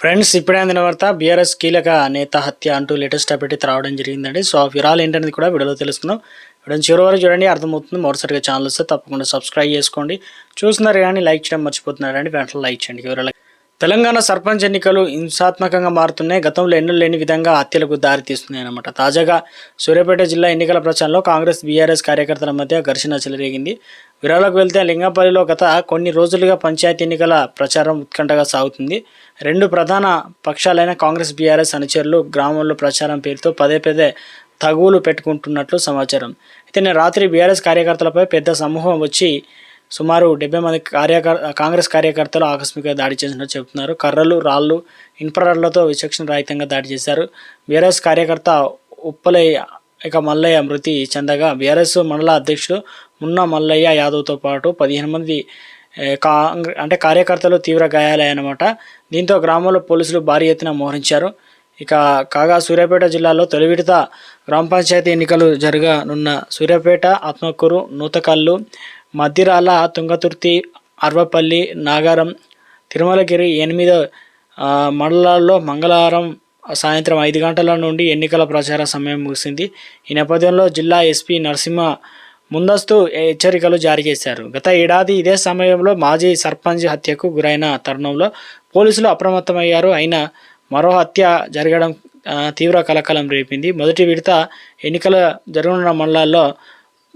Friends ఇప్పుడే అందిన వార్త బీఆర్ఎస్ కీలక నేత హత్య అంటూ లేటెస్ట్ అప్డేట్ రావడం జరిగిందండి. సో ఆ వివరాలు ఏంటనేది కూడా వీడియోలో తెలుసుకుందాం. వీడియో చివరి వరకు చూడండి అర్థమవుతుంది. మరోసారిగా ఛానల్ వస్తే తప్పకుండా సబ్స్క్రైబ్ చేసుకోండి. చూస్తున్నారు కానీ లైక్ చేయడం మర్చిపోతున్నారండి. వెంటనే లైక్ చేయండి. ఎవరైనా తెలంగాణ సర్పంచ్ ఎన్నికలు హింసాత్మకంగా మారుతున్నాయి. గతంలో ఎన్నో లేని విధంగా హత్యలకు దారితీస్తున్నాయన్నమాట. తాజాగా సూర్యాపేట జిల్లా ఎన్నికల ప్రచారంలో కాంగ్రెస్ బీఆర్ఎస్ కార్యకర్తల మధ్య ఘర్షణ చెలరేగింది. విరాలకు వెళ్తే లింగంపల్లిలో గత కొన్ని రోజులుగా పంచాయతీ ఎన్నికల ప్రచారం ఉత్కంఠగా సాగుతుంది. రెండు ప్రధాన పక్షాలైన కాంగ్రెస్ బీఆర్ఎస్ అనుచరులు గ్రామంలో ప్రచారం పేరుతో పదే పదే తగువులు పెట్టుకుంటున్నట్లు సమాచారం. అయితే నేను రాత్రి బీఆర్ఎస్ కార్యకర్తలపై పెద్ద సమూహం వచ్చి సుమారు డెబ్బై మంది కార్యకర్ కాంగ్రెస్ కార్యకర్తలు ఆకస్మిక దాడి చేసినట్టు చెబుతున్నారు. కర్రలు రాళ్ళు ఇన్ఫ్రారెడ్లతో విచక్షణ రహితంగా దాడి చేశారు. బీఆర్ఎస్ కార్యకర్త ఉప్పలయ్య ఇక మల్లయ్య మృతి చెందగా బీఆర్ఎస్ మండల అధ్యక్షుడు మున్నా మల్లయ్య యాదవ్తో పాటు పదిహేను మంది కాంగ్రె అంటే కార్యకర్తలు తీవ్ర గాయాలయ్యాయన్నమాట దీంతో గ్రామంలో పోలీసులు భారీ ఎత్తున మోహరించారు. ఇక కాగా సూర్యాపేట జిల్లాలో తొలి విడత గ్రామ పంచాయతీ ఎన్నికలు జరగనున్న సూర్యాపేట ఆత్మకూరు నూతకల్లు మద్దిరాల తుంగతుర్తి అర్వపల్లి నాగారం తిరుమలగిరి ఎనిమిదో మండలాల్లో మంగళవారం సాయంత్రం ఐదు గంటల నుండి ఎన్నికల ప్రచార సమయం ముగిసింది. ఈ నేపథ్యంలో జిల్లా ఎస్పీ నరసింహ ముందస్తు హెచ్చరికలు జారీ చేశారు. గత ఏడాది ఇదే సమయంలో మాజీ సర్పంచ్ హత్యకు గురైన తరుణంలో పోలీసులు అప్రమత్తమయ్యారు. అయినా మరో హత్య జరగడం తీవ్ర కలకలం రేపింది. మొదటి విడత ఎన్నికల జరగనున్న మండలాల్లో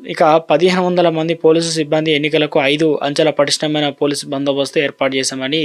ఇక పదిహేను వందల మంది పోలీసు సిబ్బంది ఎన్నికలకు ఐదు అంచెల పటిష్టమైన పోలీసు బందోబస్తు ఏర్పాటు చేశామని